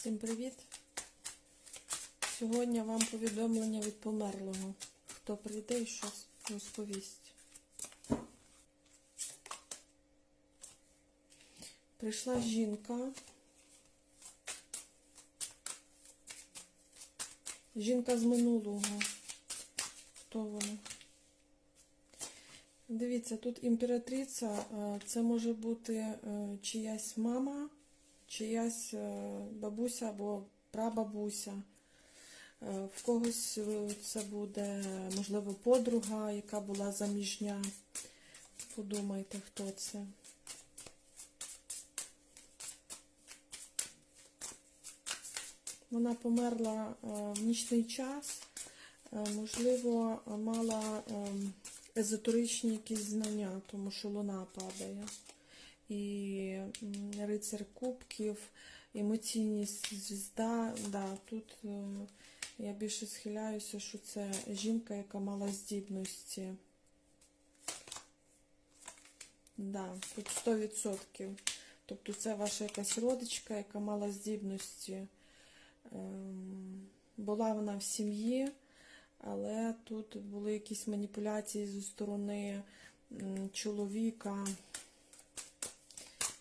Всім привіт! Сьогодні вам повідомлення від померлого. Хто прийде і щось розповість. Прийшла жінка. Жінка з минулого. Хто вона? Дивіться, тут імператриця, е, це може бути е, чиясь мама, чиясь е, бабуся або прабабуся. Е, В когось е, це буде, можливо, подруга, яка була заміжня. Подумайте, хто це. Вона померла в нічний час. Можливо, мала езотеричні якісь знання, тому що луна падає. І рицар кубків, емоційність звізда. Да, тут е, я більше схиляюся, що це жінка, яка мала здібності. Да, тут 100%. Тобто це ваша якась родичка, яка мала здібності. Ем, Була вона в сім'ї, але тут були якісь маніпуляції зі сторони чоловіка.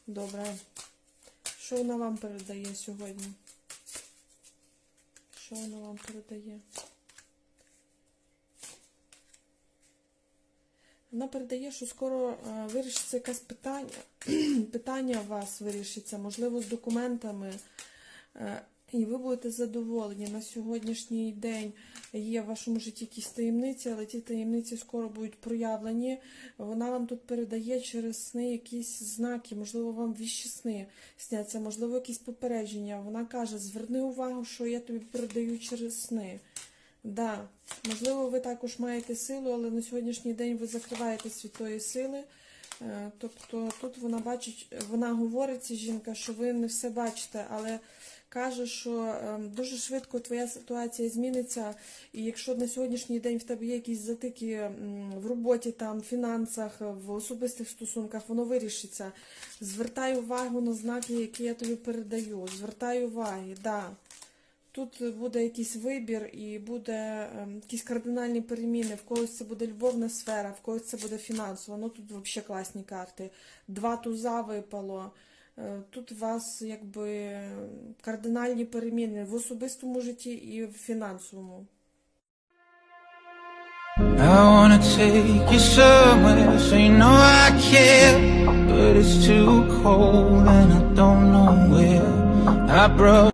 Добре. Що вона вам передає сьогодні? Що вона вам передає? Вона передає, що скоро е, вирішиться якесь питання. питання у вас вирішиться, можливо, з документами. І ви будете задоволені. На сьогоднішній день є в вашому житті якісь таємниці, але ті таємниці скоро будуть проявлені. Вона вам тут передає через сни якісь знаки, можливо, вам віщі сни сняться, можливо, якісь попередження. Вона каже: зверни увагу, що я тобі передаю через сни. Да, можливо, ви також маєте силу, але на сьогоднішній день ви закриваєтесь від тої сили. Е, Тобто тут вона бачить, вона говорить, ця жінка, що ви не все бачите, але каже, що ем, дуже швидко твоя ситуація зміниться, і якщо на сьогоднішній день в тебе є якісь затики в роботі, там, в фінансах, в особистих стосунках, воно вирішиться. Звертай увагу на знаки, які я тобі передаю. Звертай уваги, да. Тут буде якийсь вибір і буде ем, якісь кардинальні переміни. В когось це буде любовна сфера, в когось це буде фінансова. Ну тут взагалі класні карти. Два туза випало. Е, Тут у вас якби кардинальні переміни в особистому житті і в фінансовому. I wanna take you somewhere so you know I care. But it's too cold and I don't know where. I brought